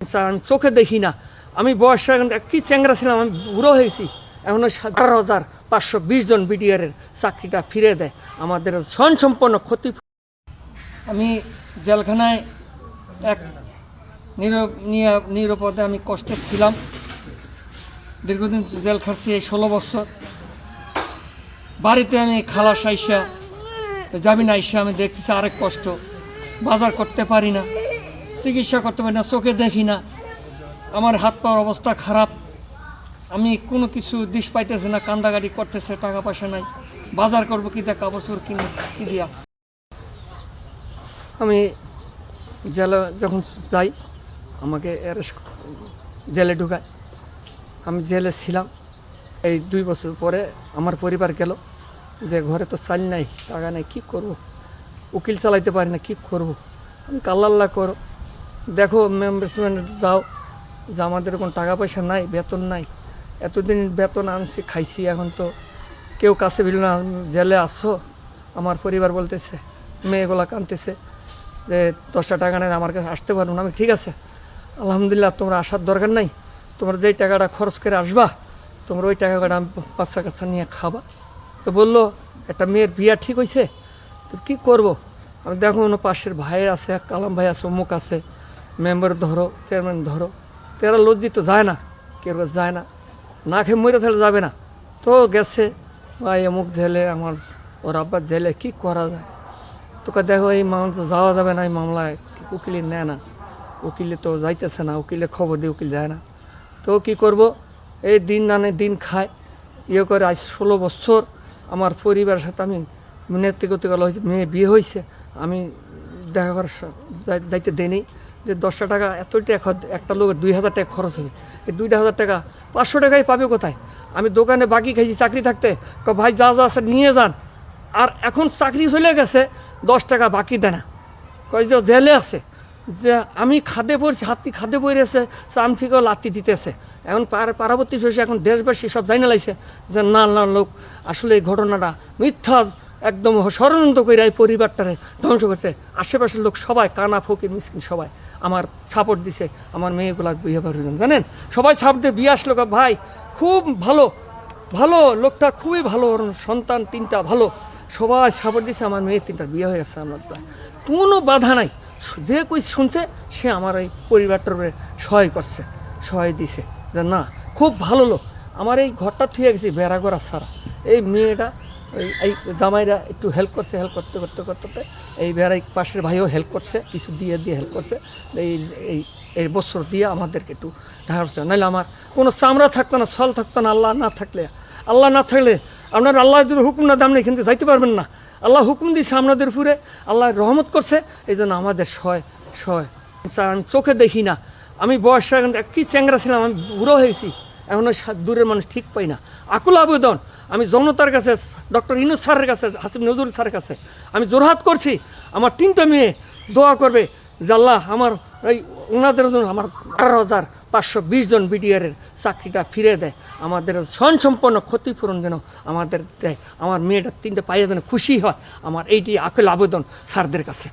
আমি চোখে দেখি না। আমি বয়স কি চ্যাংরা ছিলাম, আমি বুড়ো হয়েছি। এখন আঠারো হাজার পাঁচশো বিশ জন বিডিআরের চাকরিটা ফিরে দেয়। আমাদের স্বয়ং সম্পন্ন ক্ষতি আমি জেলখানায় এক নিরাপদে আমি কষ্টে ছিলাম। দীর্ঘদিন জেল খাটছি এই ষোলো বছর। বাড়িতে আমি খালাস আইসা যাবি না আইসা আমি দেখতেছি আরেক কষ্ট। বাজার করতে পারি না। চিকিৎসা করতে পারি না, চোখে দেখি না। আমার হাত পাওয়ার অবস্থা খারাপ। আমি কোনো কিছু দিশ পাইতেছে না কান্দাগাড়ি করতেছে, টাকা পয়সা নাই। বাজার করব, কি দিয়ে কাপড় কিনে কি দিয়া? আমি জেলে যখন যাই, আমাকে অ্যারেস্ট জেলে ঢুকায়। আমি জেলে ছিলাম। এই দুই বছর পরে আমার পরিবার গেল যে, ঘরে তো চাল নাই, টাকা নাই, কী করব? উকিল চালাইতে পারি না, কী করব? আমি কাল্লাল্লা করো। দেখো মেম্বারসমেন্ট যাও। যে আমাদের কোনো টাকা পয়সা নাই, বেতন নাই। এতদিন বেতন আনছি, খাইছি, এখন তো কেউ কাছে বিল না, জেলে আসছো আমার পরিবার বলতেছে, মেয়েগুলা কানতেছে যে, দশটা টাকা নেই আমার কাছে আসতে পারব না। আমি, ঠিক আছে, আলহামদুলিল্লাহ, তোমরা আসার দরকার নাই। তোমরা যেই টাকাটা খরচ করে আসবা, তোমরা ওই টাকাটা আমি বাচ্চা কাচ্চা নিয়ে খাবা। তো বলল, একটা মেয়ের বিয়া ঠিক হয়েছে তো কী করব? আমি, দেখো পাশের ভাইয়ের আছে কালাম ভাই আছে, অমুক আছে। মেম্বার ধরো, চেয়ারম্যান ধরো, তো এরা লজ্জিত যায় না। কেউ যায় না। না খেয়ে মরে তাহলে যাবে না। তো গেছে, ভাই, অমুক জেলে আমার, ওর আব্বার জেলে কী করা যায়? তোকে দেখো, এই মামলা তো যাওয়া যাবে না, এই মামলায় উকিলে নেয় না। উকিলে তো যাইতেছে না, উকিলে খবর দিয়ে উকিল যায় না। তো কি করব? এই দিন নানে দিন খায়। ইয়ে করে আজ ষোলো বছর আমার পরিবারের সাথে আমি নেতৃত্ব মেয়ে বিয়ে হয়েছে। আমি দেখা করার যাইতে দেনি যে দশটা টাকা, এত টাকা একটা লোকের দুই হাজার টাকা খরচ হবে। এই দুইটা হাজার টাকা পাঁচশো টাকাই পাবে কোথায়? আমি দোকানে বাকি খাইছি চাকরি থাকতে ভাই, যা যা আছে নিয়ে যান। আর এখন চাকরি চলে গেছে, দশ টাকা বাকি দেয় না কয়, যে জেলে আছে, যে আমি খাদে পড়ছি হাতি খাদে পড়েছে চাম থেকেও লাত্তি দিতেছে। এখন পার- পার্বতী ফেসে এখন দেশবাসী সব জানা লাইছে যে, না না, লোক, আসলে এই ঘটনাটা মিথ্যা একদম ষড়যন্ত্র করে এই পরিবারটারে ধ্বংস করছে। আশেপাশের লোক সবাই, কানা, ফকির, মিসকিন সবাই আমার সাপোর্ট দিছে, আমার মেয়েগুলার বিয়ে বাড়ির জন্য, জানেন? সবাই সাপোর্ট দিয়ে বিয়ে আসলো ভাই। খুব ভালো ভালো লোকটা, খুবই ভালো সন্তান, তিনটা ভালো। সবাই সাপোর্ট দিছে, আমার মেয়ে তিনটা বিয়ে হয়ে গেছে আমার কোনো বাধা নাই। যে কই শুনছে, সে আমার এই পরিবারটার সহায় করছে, সহায় দিছে। যে না, খুব ভালো লোক। আমার এই ঘরটা থুয়ে গেছি বেড়া করা সারা এই মেয়েটা এই জামাইরা একটু হেল্প করছে হেল্প করতে করতে করতে এই বেড়াই পাশের ভাইও হেল্প করছে, কিছু দিয়ে দিয়ে হেল্প করছে। এই এই এই বছর দিয়ে আমাদেরকে একটু ঢাকা নাহলে আমার কোনো চামড়া থাকতো না, ছল থাকতো না, আল্লাহ না থাকলে। আল্লাহ না থাকলে আপনার আল্লাহ যদি হুকুম না দাম নেই কিন্তু যাইতে পারবেন না। আল্লাহ হুকুম দিয়েছে আপনাদের ফুরে আল্লাহ রহমত করছে। এই জন্য আমাদের সয় সয়। আমি চোখে দেখি না। আমি বয়স কি চ্যাংরা ছিলাম, আমি বুড়ো হয়েছি। এখন ওই সা- দূরের মানুষ ঠিক পাই না। আকুল আবেদন। আমি জনতার কাছে, ডক্টর ইনুস স্যারের কাছে হাসিম নজরুল স্যারের কাছে, আমি জোরহাত করছি। আমার তিনটা মেয়ে দোয়া করবে জাল্লাহ আমার এই ওনাদের জন্য আমার আঠারো হাজার পাঁচশো বিশ জন বিডিআরের চাকরিটা ফিরে দেয়। আমাদের স্বয়ং সম্পন্ন ক্ষতিপূরণ যেন আমাদের দেয়। আমার মেয়েটা তিনটে পাইয়ে যেন খুশি হয়। আমার এইটি আকুল আবেদন স্যারদের কাছে।